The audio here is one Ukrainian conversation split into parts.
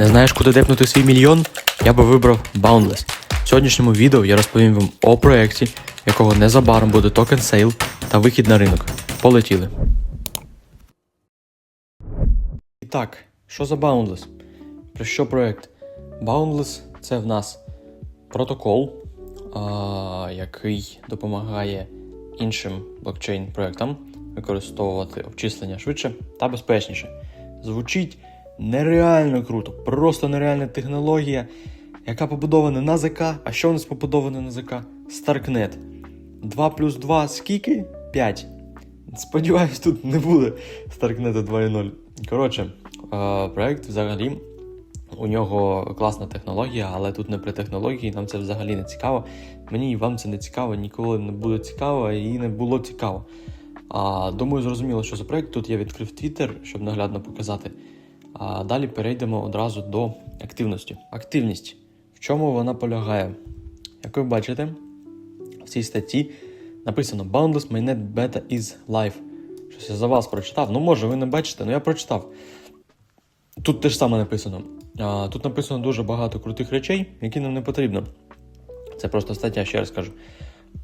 Не знаєш, куди депнути свій мільйон? Я би вибрав Boundless. В сьогоднішньому відео я розповім вам о проєкті, якого незабаром буде токен сейл та вихід на ринок. Полетіли. І так, що за Boundless? Про що проєкт? Boundless це в нас протокол, а, який допомагає іншим блокчейн-проектам використовувати обчислення швидше та безпечніше. Звучить нереально круто, просто нереальна технологія, яка побудована на ЗК. А що у нас побудовано на ЗК? Starknet. 2 плюс 2 скільки? 5. Сподіваюсь, тут не буде Starknet 2.0. Коротше, е, проект взагалі. У нього класна технологія, але тут не при технології, нам це взагалі не цікаво. Мені і вам це не цікаво, ніколи не буде цікаво і не було цікаво. А, думаю, зрозуміло, що за проект. Тут я відкрив Twitter, щоб наглядно показати. А далі перейдемо одразу до активності. Активність. В чому вона полягає? Як ви бачите, в цій статті написано Boundless Mainnet Beta is Live. Щось я за вас прочитав. Ну, може, ви не бачите, але я прочитав. Тут те ж саме написано. А, тут написано дуже багато крутих речей, які нам не потрібно. Це просто стаття, ще раз кажу.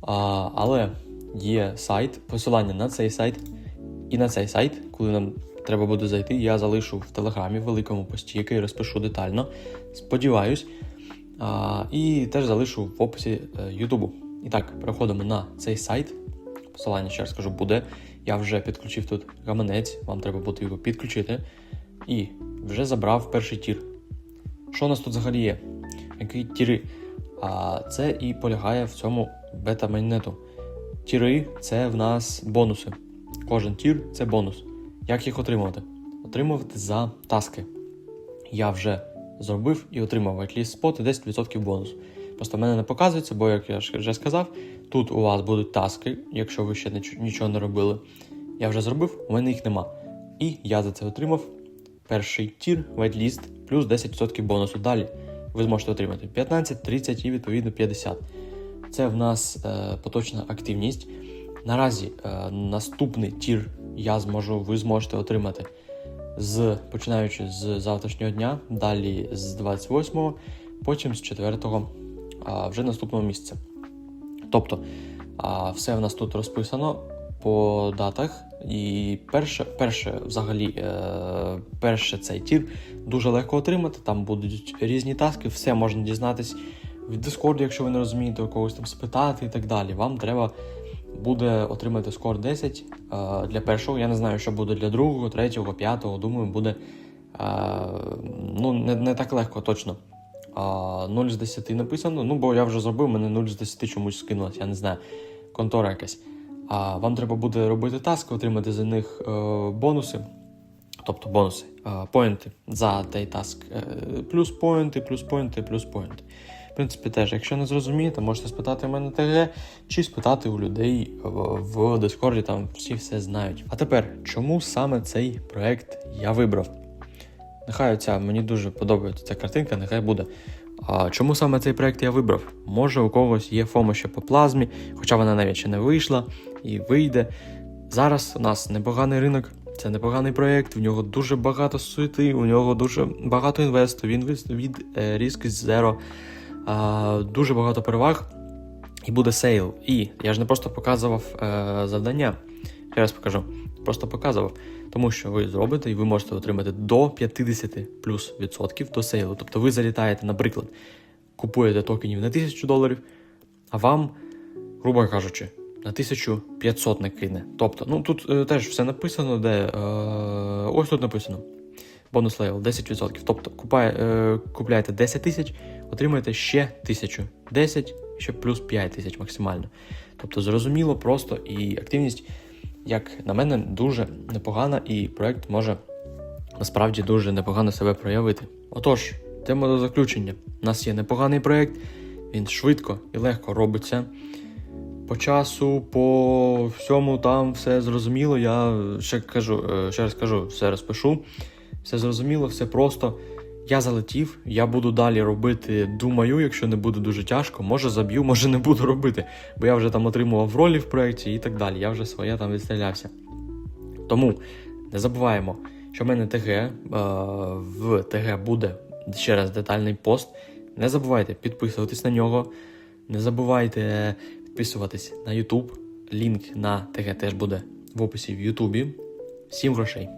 А, але є сайт, посилання на цей сайт і на цей сайт, коли нам треба буде зайти, я залишу в телеграмі в великому пості, який розпишу детально. Сподіваюсь. І теж залишу в описі е, Ютубу. І так, переходимо на цей сайт. Посилання ще раз кажу, буде. Я вже підключив тут гаманець, вам треба буде його підключити. І вже забрав перший тір. Що у нас тут взагалі є? Які тіри? А це і полягає в цьому бета-майнету. Тіри це в нас бонуси. Кожен тір це бонус. Як їх отримувати? Отримувати за таски. Я вже зробив і отримав spot і 10% бонус. Просто в мене не показується, бо, як я вже сказав, тут у вас будуть таски, якщо ви ще нічого не робили. Я вже зробив, у мене їх нема. І я за це отримав перший тір, whitelist, плюс 10% бонусу. Далі ви зможете отримати 15, 30 і відповідно 50. Це в нас е, поточна активність. Наразі е, наступний тір я зможу, ви зможете отримати з починаючи з завтрашнього дня, далі з 28-го, потім з 4-го а, вже наступного місяця. Тобто а, все в нас тут розписано по датах. І перше, перше взагалі, е, перше цей тір дуже легко отримати. Там будуть різні таски, все можна дізнатись від Discord, якщо ви не розумієте, у когось там спитати і так далі. Вам треба буде отримати скор 10 е, для першого. Я не знаю, що буде для другого, третього, п'ятого. Думаю, буде е, ну, не, не так легко точно. 0 з 10 написано. Ну, бо я вже зробив, мене 0 з 10 чомусь скинулося, я не знаю, контора якась. А вам треба буде робити таски, отримати за них е, бонуси. Тобто бонуси, е, поінти за той таск. Е, плюс поінти, плюс поінти, плюс поінти. Принципі, теж, якщо не зрозумієте, можете спитати в мене ТГ чи спитати у людей в Дискорді, там всі все знають. А тепер, чому саме цей проект я вибрав? Нехай оця мені дуже подобається ця картинка, нехай буде. А чому саме цей проект я вибрав? Може, у когось є ФОМО ще по плазмі, хоча вона навіть ще не вийшла і вийде. Зараз у нас непоганий ринок, це непоганий проєкт, в нього дуже багато суєти, у нього дуже багато інвесту, він від, від е, Risk Zero, дуже багато переваг. І буде сейл. І я ж не просто показував е, завдання. Ще раз покажу. Просто показував. Тому що ви зробите і ви можете отримати до 50 плюс відсотків до сейлу. Тобто ви залітаєте, наприклад, купуєте токенів на 1000 доларів, а вам, грубо кажучи, на 1500 не кине. Тобто, ну тут е, теж все написано, де е, ось тут написано. Бонус левел 10%. Тобто купає, е, купляєте 10 тисяч, отримаєте ще 1000. 10, ще плюс 5 тисяч максимально. Тобто зрозуміло, просто і активність, як на мене, дуже непогана, і проект може насправді дуже непогано себе проявити. Отож, йдемо до заключення. У нас є непоганий проект, він швидко і легко робиться. По часу, по всьому там все зрозуміло. Я ще кажу, е, ще раз кажу, все розпишу. Все зрозуміло, все просто. Я залетів, я буду далі робити, думаю, якщо не буде дуже тяжко, може заб'ю, може не буду робити, бо я вже там отримував ролі в проєкті і так далі. Я вже своє там відстрілявся. Тому не забуваємо, що в мене ТГ, е, в ТГ буде ще раз детальний пост. Не забувайте підписуватись на нього. Не забувайте підписуватись на YouTube. Лінк на ТГ теж буде в описі в Ютубі. Всім грошей!